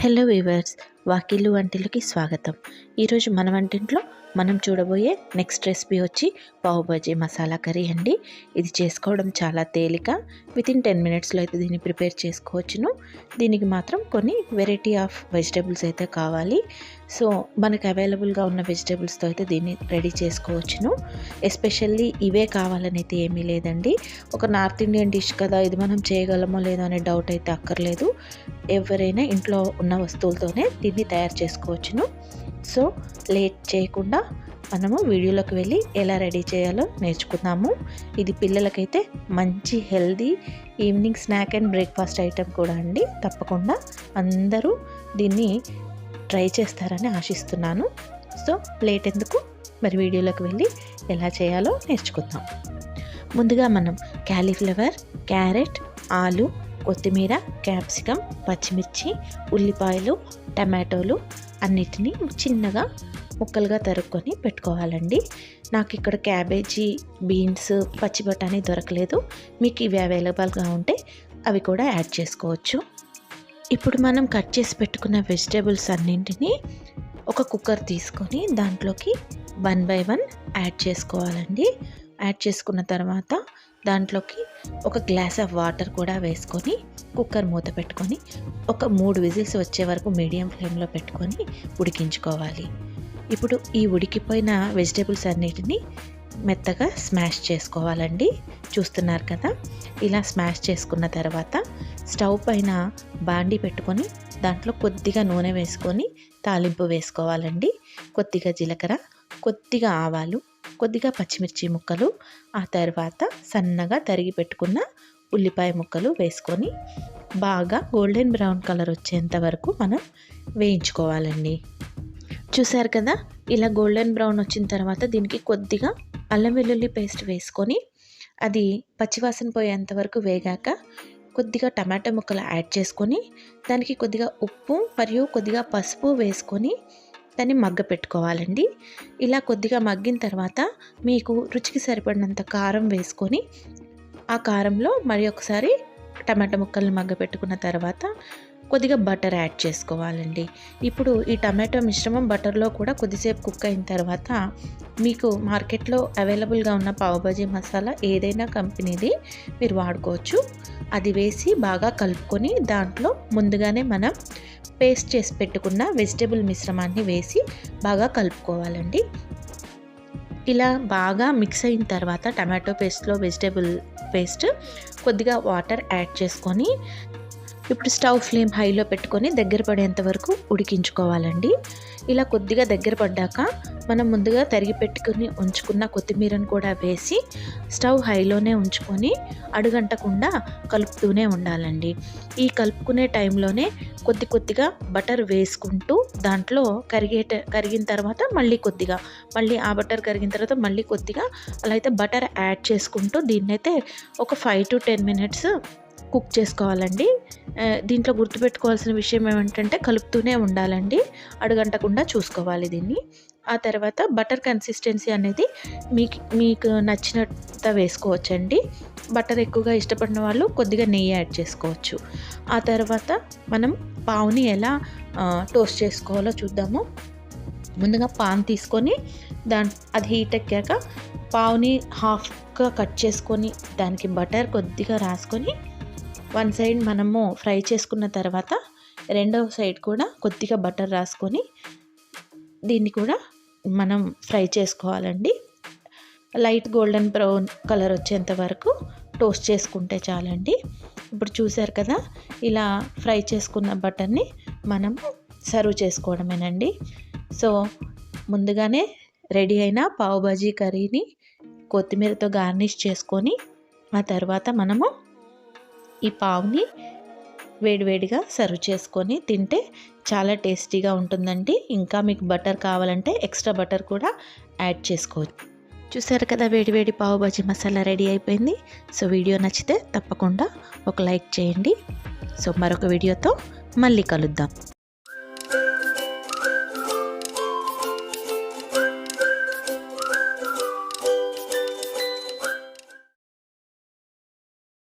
Hello weavers వాకిళ్ళు వంటిలకి స్వాగతం. ఈరోజు మన వంటింట్లో మనం చూడబోయే నెక్స్ట్ రెసిపీ వచ్చి పావుబజీ మసాలా కర్రీ అండి. ఇది చేసుకోవడం చాలా తేలిక. విత్ ఇన్ టెన్ మినిట్స్లో అయితే దీన్ని ప్రిపేర్ చేసుకోవచ్చును. దీనికి మాత్రం కొన్ని వెరైటీ ఆఫ్ వెజిటేబుల్స్ అయితే కావాలి. సో మనకు అవైలబుల్గా ఉన్న వెజిటేబుల్స్తో అయితే దీన్ని రెడీ చేసుకోవచ్చును. ఎస్పెషల్లీ ఇవే కావాలని అయితే ఏమీ లేదండి. ఒక నార్త్ ఇండియన్ డిష్ కదా ఇది మనం చేయగలమో లేదో అనే డౌట్ అయితే అక్కర్లేదు. ఎవరైనా ఇంట్లో ఉన్న వస్తువులతోనే దీన్ని తయారు చేసుకోవచ్చును. సో లేట్ చేయకుండా మనము వీడియోలోకి వెళ్ళి ఎలా రెడీ చేయాలో నేర్చుకుందాము. ఇది పిల్లలకైతే మంచి healthy evening snack and breakfast item కూడా అండి. తప్పకుండా అందరూ దీన్ని ట్రై చేస్తారని ఆశిస్తున్నాను. సో ప్లేట్ ఎందుకు? మరి వీడియోలోకి వెళ్ళి ఎలా చేయాలో నేర్చుకుందాం. ముందుగా మనం క్యాలీఫ్లవర్ క్యారెట్ ఆలు కొత్తిమీర క్యాప్సికమ్ పచ్చిమిర్చి ఉల్లిపాయలు టమాటోలు అన్నిటినీ చిన్నగా ముక్కలుగా తరుక్కొని పెట్టుకోవాలండి. నాకు ఇక్కడ క్యాబేజీ బీన్స్ పచ్చి బఠానీ దొరకలేదు. మీకు ఇవి అవైలబుల్గా ఉంటే అవి కూడా యాడ్ చేసుకోవచ్చు. ఇప్పుడు మనం కట్ చేసి పెట్టుకున్న వెజిటేబుల్స్ అన్నింటినీ ఒక కుక్కర్ తీసుకొని దాంట్లోకి వన్ బై వన్ యాడ్ చేసుకోవాలండి. యాడ్ చేసుకున్న తర్వాత దాంట్లోకి ఒక గ్లాస్ ఆఫ్ వాటర్ కూడా వేసుకొని కుక్కర్ మూత పెట్టుకొని ఒక మూడు విజిల్స్ వచ్చే వరకు మీడియం ఫ్లేమ్లో పెట్టుకొని ఉడికించుకోవాలి. ఇప్పుడు ఈ ఉడికిపోయిన వెజిటేబుల్స్ అన్నిటిని మెత్తగా స్మాష్ చేసుకోవాలండి. చూస్తున్నారు కదా? ఇలా స్మాష్ చేసుకున్న తర్వాత స్టవ్ పైన బాండి పెట్టుకొని దాంట్లో కొద్దిగా నూనె వేసుకొని తాలింపు వేసుకోవాలండి. కొద్దిగా జీలకర్ర కొద్దిగా ఆవాలు కొద్దిగా పచ్చిమిర్చి ముక్కలు ఆ తర్వాత సన్నగా తరిగి పెట్టుకున్న ఉల్లిపాయ ముక్కలు వేసుకొని బాగా గోల్డెన్ బ్రౌన్ కలర్ వచ్చేంత వరకు మనం వేయించుకోవాలండి. చూసారు కదా? ఇలా గోల్డెన్ బ్రౌన్ వచ్చిన తర్వాత దీనికి కొద్దిగా అల్లం వెల్లుల్లి పేస్ట్ వేసుకొని అది పచ్చివాసన పోయేంత వరకు వేగాక కొద్దిగా టమాటా ముక్కలు యాడ్ చేసుకొని దానికి కొద్దిగా ఉప్పు మరియు కొద్దిగా పసుపు వేసుకొని దాన్ని మగ్గ పెట్టుకోవాలండి. ఇలా కొద్దిగా మగ్గిన తర్వాత మీకు రుచికి సరిపడినంత కారం వేసుకొని ఆ కారంలో మరి ఒకసారి టమాటా ముక్కల్ని మగ్గ పెట్టుకున్న తర్వాత కొద్దిగా బటర్ యాడ్ చేసుకోవాలండి. ఇప్పుడు ఈ టమాటో మిశ్రమం బటర్లో కూడా కొద్దిసేపు కుక్ అయిన తర్వాత మీకు మార్కెట్లో అవైలబుల్గా ఉన్న పావుబాజీ మసాలా ఏదైనా కంపెనీది మీరు వాడుకోవచ్చు. అది వేసి బాగా కలుపుకొని దాంట్లో ముందుగానే మనం పేస్ట్ చేసి పెట్టుకున్న వెజిటేబుల్ మిశ్రమాన్ని వేసి బాగా కలుపుకోవాలండి. ఇలా బాగా మిక్స్ అయిన తర్వాత టమాటో పేస్ట్లో వెజిటేబుల్ పేస్ట్ కొద్దిగా వాటర్ యాడ్ చేసుకొని ఇప్పుడు స్టవ్ ఫ్లేమ్ హైలో పెట్టుకొని దగ్గర పడేంత వరకు ఉడికించుకోవాలండి. ఇలా కొద్దిగా దగ్గర పడ్డాక మనం ముందుగా తరిగి పెట్టుకుని ఉంచుకున్న కొత్తిమీరను కూడా వేసి స్టవ్ హైలోనే ఉంచుకొని అడుగంటకుండా కలుపుతూనే ఉండాలండి. ఈ కలుపుకునే టైంలోనే కొద్ది కొద్దిగా బటర్ వేసుకుంటూ దాంట్లో కరిగేట కరిగిన తర్వాత మళ్ళీ కొద్దిగా మళ్ళీ ఆ బటర్ కరిగిన తర్వాత మళ్ళీ కొద్దిగా అలా అయితే బటర్ యాడ్ చేసుకుంటూ దీన్నైతే ఒక five to ten minutes cook చేసుకోవాలండి. దీంట్లో గుర్తుపెట్టుకోవాల్సిన విషయం ఏమిటంటే కలుపుతూనే ఉండాలండి. అడుగంటకుండా చూసుకోవాలి దీన్ని. ఆ తర్వాత బటర్ కన్సిస్టెన్సీ అనేది మీకు మీకు నచ్చినంత వేసుకోవచ్చండి. బటర్ ఎక్కువగా ఇష్టపడిన వాళ్ళు కొద్దిగా నెయ్యి యాడ్ చేసుకోవచ్చు. ఆ తర్వాత మనం పావుని ఎలా టోస్ట్ చేసుకోవాలో చూద్దాము. ముందుగా పాన్ తీసుకొని దాని అది హీట్ ఎక్కాక పావుని హాఫ్గా కట్ చేసుకొని దానికి బటర్ కొద్దిగా రాసుకొని వన్ సైడ్ మనము ఫ్రై చేసుకున్న తర్వాత రెండవ సైడ్ కూడా కొద్దిగా బటర్ రాసుకొని దీన్ని కూడా మనం ఫ్రై చేసుకోవాలండి. లైట్ గోల్డెన్ బ్రౌన్ కలర్ వచ్చేంత వరకు టోస్ట్ చేసుకుంటే చాలండి. ఇప్పుడు చూసారు కదా ఇలా ఫ్రై చేసుకున్న బటర్ని మనము సర్వ్ చేసుకోవడమేనండి. సో ముందుగానే రెడీ అయిన పావుబాజీ కర్రీని కొత్తిమీరతో గార్నిష్ చేసుకొని ఆ తర్వాత మనము ఈ పావుని వేడివేడిగా సర్వ్ చేసుకొని తింటే చాలా టేస్టీగా ఉంటుందండి. ఇంకా మీకు బటర్ కావాలంటే ఎక్స్ట్రా బటర్ కూడా యాడ్ చేసుకోవచ్చు. చూసారు కదా వేడివేడి పావు బజీ మసాలా రెడీ అయిపోయింది. సో వీడియో నచ్చితే తప్పకుండా ఒక లైక్ చేయండి. సో మరొక వీడియోతో మళ్ళీ కలుద్దాం.